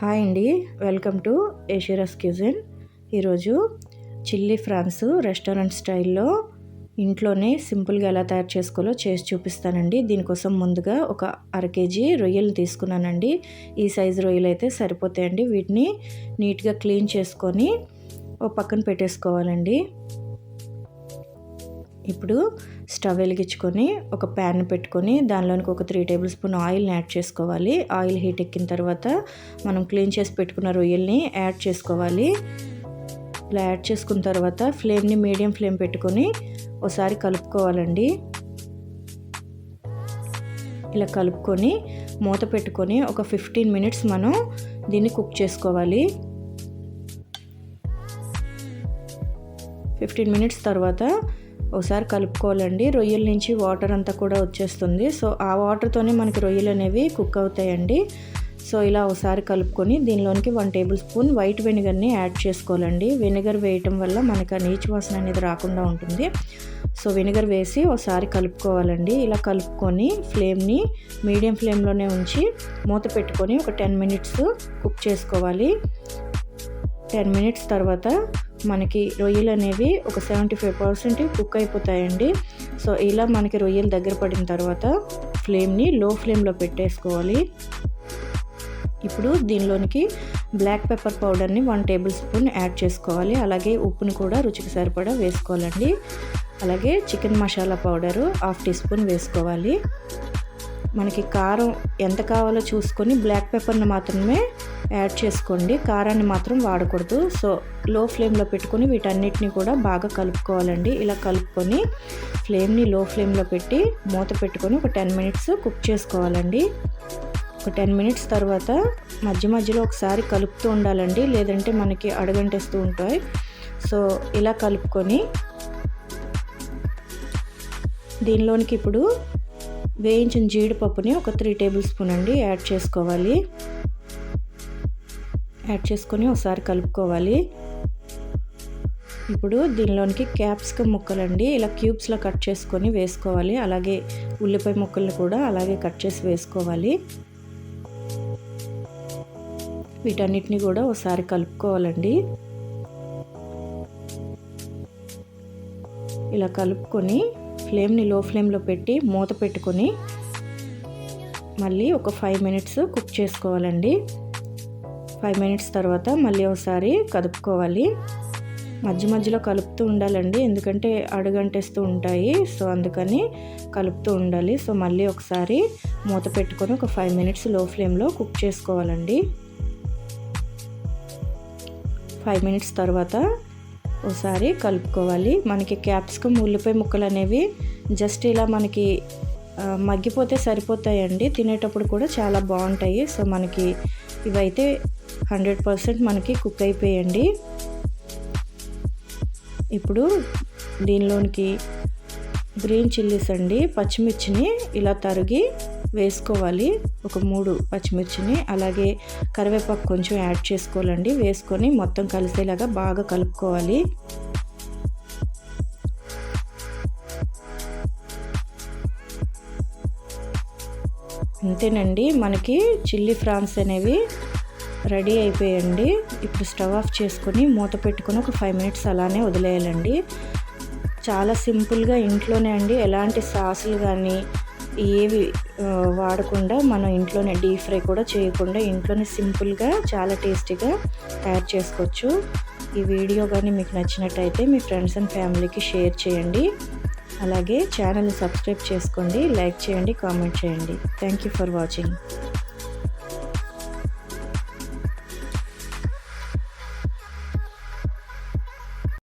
Hi అండి. Welcome to ఏషిరస్ cuisine. ఈరోజు చిల్లీ ఫ్రాన్స్ రెస్టారెంట్ స్టైల్లో ఇంట్లోనే సింపుల్గా ఎలా తయారు చేసుకోవాలో చేసి చూపిస్తానండి. దీనికోసం ముందుగా ఒక అర కేజీ రొయ్యలు తీసుకున్నానండి. ఈ సైజు రొయ్యలు అయితే సరిపోతాయండి. వీటిని నీట్గా క్లీన్ చేసుకొని ఓ పక్కన పెట్టేసుకోవాలండి. ఇప్పుడు స్టవ్ వెలిగించుకొని ఒక ప్యాన్ పెట్టుకొని దానిలోనికి ఒక త్రీ టేబుల్ స్పూన్ ఆయిల్ని యాడ్ చేసుకోవాలి. ఆయిల్ హీట్ ఎక్కిన తర్వాత మనం క్లీన్ చేసి పెట్టుకున్న రొయ్యల్ని యాడ్ చేసుకోవాలి. ఇలా యాడ్ చేసుకున్న తర్వాత ఫ్లేమ్ని మీడియం ఫ్లేమ్ పెట్టుకొని ఒకసారి కలుపుకోవాలండి. ఇలా కలుపుకొని మూత పెట్టుకొని ఒక ఫిఫ్టీన్ మినిట్స్ మనం దీన్ని కుక్ చేసుకోవాలి. ఫిఫ్టీన్ మినిట్స్ తర్వాత ఒకసారి కలుపుకోవాలండి. రొయ్యల నుంచి వాటర్ అంతా కూడా వచ్చేస్తుంది. సో ఆ వాటర్తోనే మనకి రొయ్యలు అనేవి కుక్ అవుతాయండి. సో ఇలా ఒకసారి కలుపుకొని దీనిలోనికి వన్ టేబుల్ స్పూన్ వైట్ వెనిగర్ని యాడ్ చేసుకోవాలండి. వెనిగర్ వేయటం వల్ల మనకి ఆ నీచు వాసన అనేది రాకుండా ఉంటుంది. సో వెనిగర్ వేసి ఒకసారి కలుపుకోవాలండి. ఇలా కలుపుకొని ఫ్లేమ్ని మీడియం ఫ్లేమ్లోనే ఉంచి మూత పెట్టుకొని ఒక టెన్ మినిట్స్ కుక్ చేసుకోవాలి. టెన్ మినిట్స్ తర్వాత మనకి రొయ్యలు అనేవి ఒక సెవెంటీ ఫైవ్ పర్సెంట్ కుక్ అయిపోతాయండి. సో ఇలా మనకి రొయ్యలు దగ్గర పడిన తర్వాత ఫ్లేమ్ని లో ఫ్లేమ్లో పెట్టేసుకోవాలి. ఇప్పుడు దీనిలోనికి బ్లాక్ పెప్పర్ పౌడర్ని వన్ టేబుల్ స్పూన్ యాడ్ చేసుకోవాలి. అలాగే ఉప్పుని కూడా రుచికి సరిపడా వేసుకోవాలండి. అలాగే chicken masala powder half teaspoon వేసుకోవాలి. మనకి కారం ఎంత కావాలో చూసుకొని బ్లాక్ పెప్పర్ని మాత్రమే యాడ్ చేసుకోండి. కారాన్ని మాత్రం వాడకూడదు. సో లో ఫ్లేమ్లో పెట్టుకొని వీటన్నిటిని కూడా బాగా కలుపుకోవాలండి. ఇలా కలుపుకొని ఫ్లేమ్ని లో ఫ్లేమ్లో పెట్టి మూత పెట్టుకొని ఒక టెన్ మినిట్స్ కుక్ చేసుకోవాలండి. ఒక టెన్ మినిట్స్ తర్వాత మధ్య మధ్యలో ఒకసారి కలుపుతూ ఉండాలండి. లేదంటే మనకి అడగంటేస్తూ ఉంటాయి. సో ఇలా కలుపుకొని దీనిలోనికి ఇప్పుడు వేయించిన జీడిపప్పుని ఒక త్రీ టేబుల్ స్పూన్ అండి యాడ్ చేసుకోవాలి. యాడ్ చేసుకొని ఒకసారి కలుపుకోవాలి. ఇప్పుడు దీనిలోనికి క్యాప్సికమ్ ముక్కలండి. ఇలా క్యూబ్స్లో కట్ చేసుకొని వేసుకోవాలి. అలాగే ఉల్లిపాయ ముక్కల్ని కూడా అలాగే కట్ చేసి వేసుకోవాలి. వీటన్నిటిని కూడా ఒకసారి కలుపుకోవాలండి. ఇలా కలుపుకొని ఫ్లేమ్ని లో ఫ్లేమ్లో పెట్టి మూత పెట్టుకొని మళ్ళీ ఒక ఫైవ్ మినిట్స్ కుక్ చేసుకోవాలండి. ఫైవ్ మినిట్స్ తర్వాత మళ్ళీ ఒకసారి కదుపుకోవాలి. మధ్య మధ్యలో కలుపుతూ ఉండాలండి. ఎందుకంటే అడుగంటేస్తూ ఉంటాయి. సో అందుకని కలుపుతూ ఉండాలి. సో మళ్ళీ ఒకసారి మూత పెట్టుకొని ఒక ఫైవ్ మినిట్స్లో ఫ్లేమ్లో కుక్ చేసుకోవాలండి. ఫైవ్ మినిట్స్ తర్వాత ఒకసారి కలుపుకోవాలి. మనకి క్యాప్సికమ్ ఉల్లిపాయ ముక్కలు అనేవి జస్ట్ ఇలా మనకి మగ్గిపోతే సరిపోతాయండి. తినేటప్పుడు కూడా చాలా బాగుంటాయి. సో మనకి ఇవైతే హండ్రెడ్ పర్సెంట్ మనకి కుక్ అయిపోయండి. ఇప్పుడు దీనిలోనికి గ్రీన్ చిల్లీస్ అండి పచ్చిమిర్చిని ఇలా తరిగి వేసుకోవాలి. ఒక మూడు పచ్చిమిర్చిని అలాగే కరివేపాకు కొంచెం యాడ్ చేసుకోవాలండి. వేసుకొని మొత్తం కలిసేలాగా బాగా కలుపుకోవాలి. అంతేనండి మనకి చిల్లీ ఫ్రాన్స్ అనేవి రెడీ అయిపోయండి. ఇప్పుడు స్టవ్ ఆఫ్ చేసుకుని మూత పెట్టుకుని ఒక ఫైవ్ మినిట్స్ అలానే వదిలేయాలండి. చాలా సింపుల్గా ఇంట్లోనే అండి. ఎలాంటి సాసులు కానీ ఏవి వాడకుండా మనం ఇంట్లోనే డీప్ ఫ్రై కూడా చేయకుండా ఇంట్లోనే సింపుల్గా చాలా టేస్టీగా తయారు చేసుకోవచ్చు. ఈ వీడియో కానీ మీకు నచ్చినట్టయితే మీ ఫ్రెండ్స్ అండ్ ఫ్యామిలీకి షేర్ చేయండి. అలాగే ఛానల్ని సబ్స్క్రైబ్ చేసుకోండి లైక్ చేయండి కామెంట్ చేయండి. Thank you for watching.